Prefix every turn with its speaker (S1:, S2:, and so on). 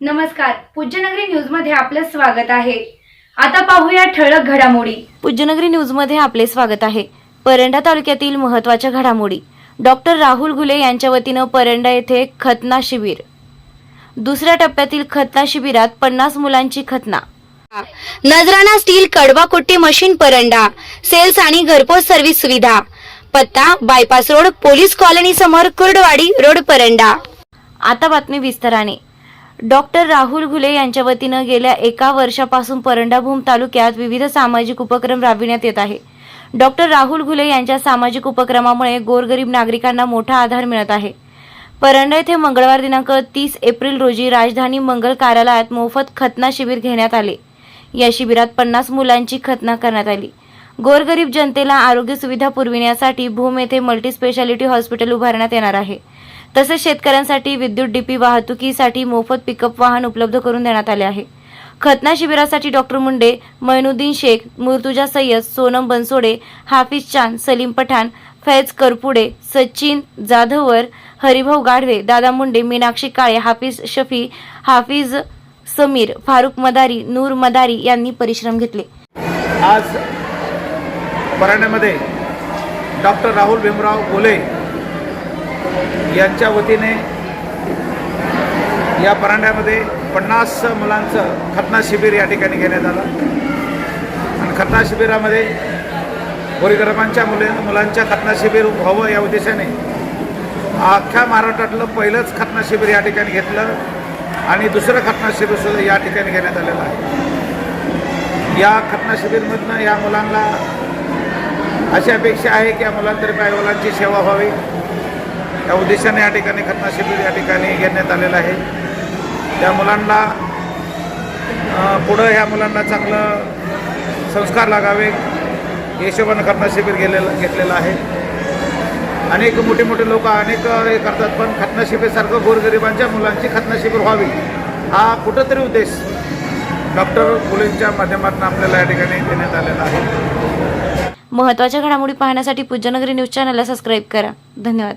S1: नमस्कार पूज्यनगरी न्यूजमध्ये आपलं स्वागत आहे. आता पाहूया ठळक घडामोडी.
S2: पूज्यनगरी न्यूजमध्ये आपले स्वागत आहे. परंडा तालुक्यातील महत्त्वाच्या घडामोडी. डॉक्टर राहुल घुले यांच्या वतीनं परंडा येथे खतना शिबिर. दुसऱ्या टप्प्यातील खतना शिबिरात पन्नास मुलांची खतना. नजराणा स्टील कडवाकुट्टी मशीन परंडा सेल्स आणि घरपोच सर्व्हिस सुविधा. पत्ता बायपास रोड पोलीस कॉलनी समोर कुर्डवाडी रोड परंडा. आता बातमी विस्ताराने. डॉक्टर राहुल घुले यांच्या वतीनं गेल्या एका वर्षापासून परंडाभूम तालुक्यात विविध सामाजिक उपक्रम राबविण्यात येत आहे. डॉक्टर राहुल घुले यांच्या सामाजिक उपक्रमामुळे गोरगरीब नागरिकांना मोठा आधार मिळत आहे. परंडा येथे मंगळवार दिनांक तीस एप्रिल रोजी राजधानी मंगल कार्यालयात मोफत खतना शिबिर घेण्यात आले. या शिबिरात पन्नास मुलांची खतना करण्यात आली. गोरगरीब जनतेला आरोग्य सुविधा पुरविण्यासाठी भूम येथे मल्टीस्पेशालिटी हॉस्पिटल उभारण्यात येणार आहे. तसेच शेतकऱ्यांसाठी विद्युत डीपी वाहतुकीसाठी मोफत पिकअप वाहन उपलब्ध करून देण्यात आले आहे. खतना शिबिरासाठी डॉक्टर मुंडे मैनुद्दीन शेख मुर्तुजा सय्यद सोनम बनसोडे हाफिज चांद सलीम पठाण फैज करपुडे सचिन जाधवर हरिभाऊ गाढवे दादा मुंडे मीनाक्षी काळे हाफिज शफी हाफिज समीर फारुक मदारी नूर मदारी यांनी परिश्रम घेतले.
S3: आज पराण्यामध्ये डॉक्टर राहुल भीमराव गोले यांच्या वतीने या परांड्यामध्ये पन्नास मुलांचं खतना शिबिर या ठिकाणी घेण्यात आलं. आणि खतना शिबिरामध्ये गोरीगरिबांच्या मुले मुलांच्या खतना शिबिर व्हावं या उद्देशाने अख्ख्या महाराष्ट्रातलं पहिलंच खतना शिबिर या ठिकाणी घेतलं आणि दुसरं खतना शिबिरसुद्धा या ठिकाणी घेण्यात आलेलं आहे. या खतना शिबिरमधनं या मुलांना अशी अपेक्षा आहे की या मुलांतर्फे आईवडिलांची सेवा व्हावी. या उद्देशाने या ठिकाणी खतना शिबिर या ठिकाणी घेण्यात आलेलं आहे. त्या मुलांना पुढं ह्या मुलांना चांगलं संस्कार लागावे या हिशोबानं खतना शिबिर गेलेलं घेतलेलं आहे. अनेक मोठे मोठे लोक अनेक हे करतात पण खतना शिबिरसारखं गोरगरिबांच्या मुलांची खतना शिबिर व्हावी हा कुठंतरी उद्देश डॉक्टर फुलेंच्या माध्यमातून आपल्याला या ठिकाणी देण्यात आलेला आहे.
S2: महत्त्वाच्या घडामोडी पाहण्यासाठी पूज्यनगरी न्यूज चॅनलला सबस्क्राईब करा. धन्यवाद.